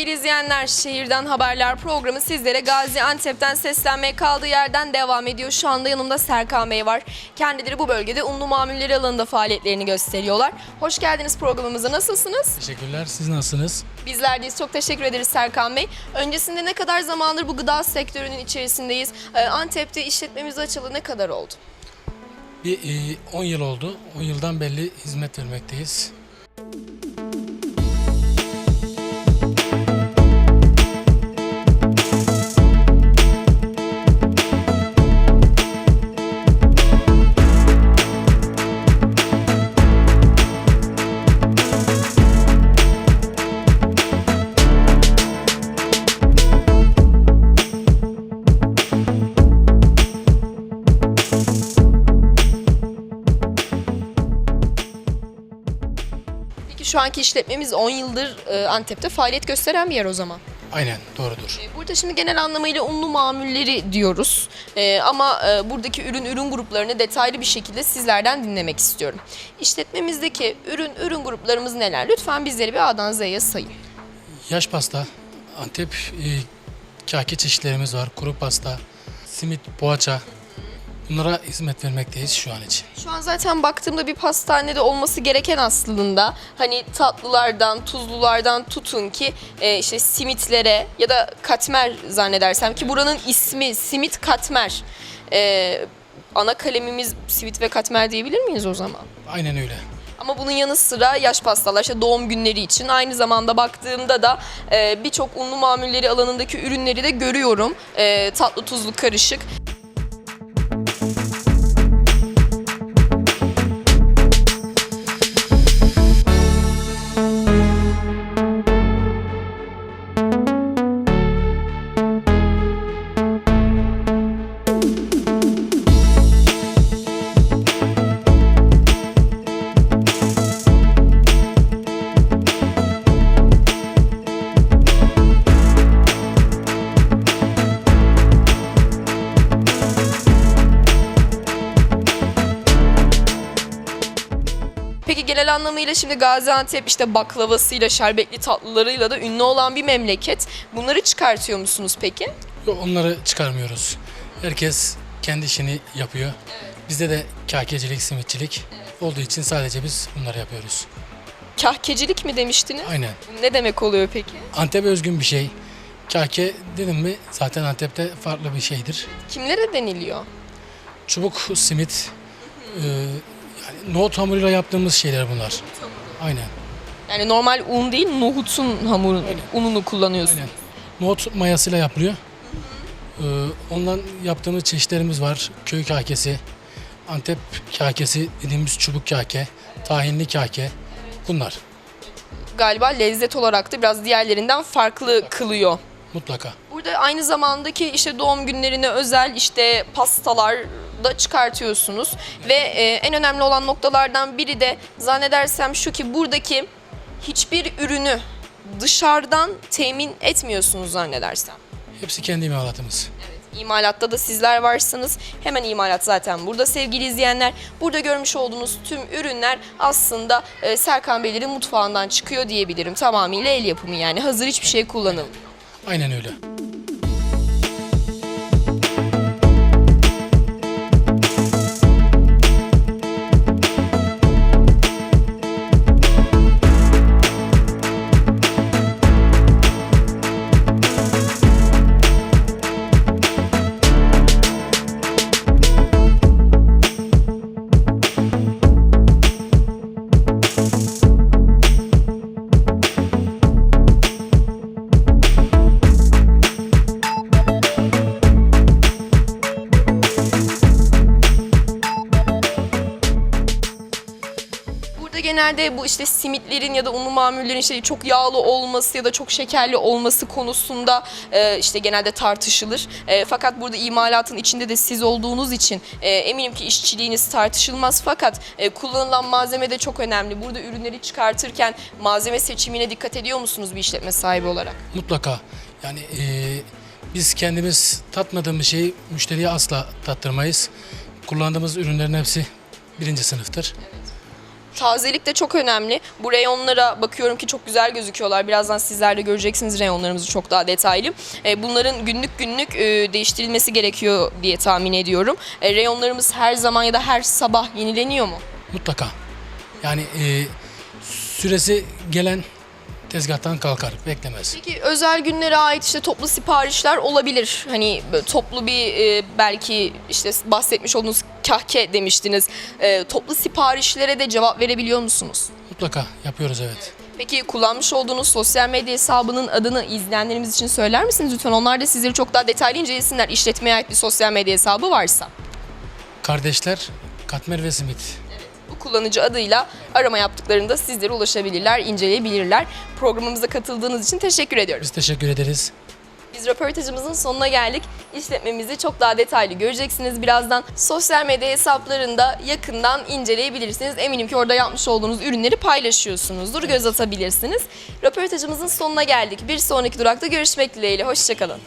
Sevgili izleyenler, Şehirden Haberler programı sizlere Gaziantep'ten seslenmeye kaldığı yerden devam ediyor. Şu anda yanımda Serkan Bey var. Kendileri bu bölgede unlu mamulleri alanında faaliyetlerini gösteriyorlar. Hoş geldiniz programımıza. Nasılsınız? Teşekkürler. Siz nasılsınız? Bizler deyiz. Çok teşekkür ederiz Serkan Bey. Öncesinde ne kadar zamandır bu gıda sektörünün içerisindeyiz? Ee, Antep'te işletmemiz açılı ne kadar oldu? Bir e, 10 yıl oldu. 10 yıldan belli hizmet vermekteyiz. Peki şu anki işletmemiz 10 yıldır e, Antep'te faaliyet gösteren bir yer o zaman. Aynen doğrudur. E, Burada şimdi genel anlamıyla unlu mamulleri diyoruz. E, ama e, buradaki ürün ürün gruplarını detaylı bir şekilde sizlerden dinlemek istiyorum. İşletmemizdeki ürün ürün gruplarımız neler? Lütfen bizleri bir A'dan Z'ye sayın. Yaş pasta, Antep e, kaki çeşitlerimiz var. Kuru pasta, simit, poğaça. Bunlara hizmet vermekteyiz şu an için. Şu an zaten baktığımda bir pastanede olması gereken aslında hani tatlılardan, tuzlulardan tutun ki e, işte simitlere ya da katmer zannedersem ki buranın ismi simit katmer. E, ana kalemimiz simit ve katmer diyebilir miyiz o zaman? Aynen öyle. Ama bunun yanı sıra yaş pastalar, işte doğum günleri için aynı zamanda baktığımda da e, birçok unlu mamulleri alanındaki ürünleri de görüyorum. E, tatlı tuzlu karışık. Peki genel anlamıyla şimdi Gaziantep işte baklavasıyla, şerbetli tatlılarıyla da ünlü olan bir memleket. Bunları çıkartıyor musunuz peki? Yok, Onları çıkarmıyoruz. Herkes kendi işini yapıyor. Bizde de kakecilik, simitçilik olduğu için sadece biz bunları yapıyoruz. Kahkecilik mi demiştiniz? Aynen. Ne demek oluyor peki? Antep'e özgün bir şey. Kake dedim mi zaten Antep'te farklı bir şeydir. Kimlere deniliyor? Çubuk simit, e, yani nohut hamuruyla yaptığımız şeyler bunlar. Aynen. Yani normal un değil, nohutun hamurun, ununu kullanıyorsun. Aynen. Nohut mayasıyla yapılıyor. E, ondan yaptığımız çeşitlerimiz var. Köy kakesi, Antep kakesi dediğimiz çubuk kake, tahinli kake. Bunlar Galiba lezzet olarak da biraz diğerlerinden farklı kılıyor. mutlaka. Burada aynı zamandaki işte doğum günlerine özel işte pastalar da çıkartıyorsunuz ve e, en önemli olan noktalardan biri de zannedersem şu ki buradaki hiçbir ürünü dışarıdan temin etmiyorsunuz zannedersem. Hepsi kendi imalatımız. İmalatta da sizler varsınız. Hemen imalat zaten burada sevgili izleyenler. Burada görmüş olduğunuz tüm ürünler aslında e, Serkan Beylerin mutfağından çıkıyor diyebilirim. Tamamıyla el yapımı yani hazır hiçbir şey kullanılmıyor. Aynen öyle. Genelde bu işte simitlerin ya da unlu mamullerin işte çok yağlı olması ya da çok şekerli olması konusunda e, işte genelde tartışılır. E, fakat burada imalatın içinde de siz olduğunuz için e, eminim ki işçiliğiniz tartışılmaz. Fakat e, kullanılan malzeme de çok önemli. Burada ürünleri çıkartırken malzeme seçimine dikkat ediyor musunuz bir işletme sahibi olarak? Mutlaka. Yani e, biz kendimiz tatmadığımız şeyi müşteriye asla tattırmayız. Kullandığımız ürünlerin hepsi birinci sınıftır. Tazelik de çok önemli. Bu reyonlara bakıyorum ki çok güzel gözüküyorlar. Birazdan sizler de göreceksiniz reyonlarımızı çok daha detaylı. E, bunların günlük günlük e, değiştirilmesi gerekiyor diye tahmin ediyorum. E, reyonlarımız her zaman ya da her sabah yenileniyor mu? Mutlaka. Yani e, süresi gelen tezgahtan kalkar, beklemez. Peki özel günlere ait işte toplu siparişler olabilir. Hani toplu bir e, belki işte bahsetmiş olduğunuz kahke demiştiniz. E, toplu siparişlere de cevap verebiliyor musunuz? Mutlaka yapıyoruz evet. Peki kullanmış olduğunuz sosyal medya hesabının adını izleyenlerimiz için söyler misiniz lütfen? Onlar da sizleri çok daha detaylı incelesinler işletmeye ait bir sosyal medya hesabı varsa. Kardeşler Katmer ve Simit. Bu kullanıcı adıyla arama yaptıklarında sizlere ulaşabilirler, inceleyebilirler. Programımıza katıldığınız için teşekkür ediyoruz. Biz teşekkür ederiz. Biz röportajımızın sonuna geldik. İşletmemizi çok daha detaylı göreceksiniz. Birazdan sosyal medya hesaplarında yakından inceleyebilirsiniz. Eminim ki orada yapmış olduğunuz ürünleri paylaşıyorsunuzdur. Göz atabilirsiniz. Röportajımızın sonuna geldik. Bir sonraki durakta görüşmek dileğiyle. Hoşçakalın.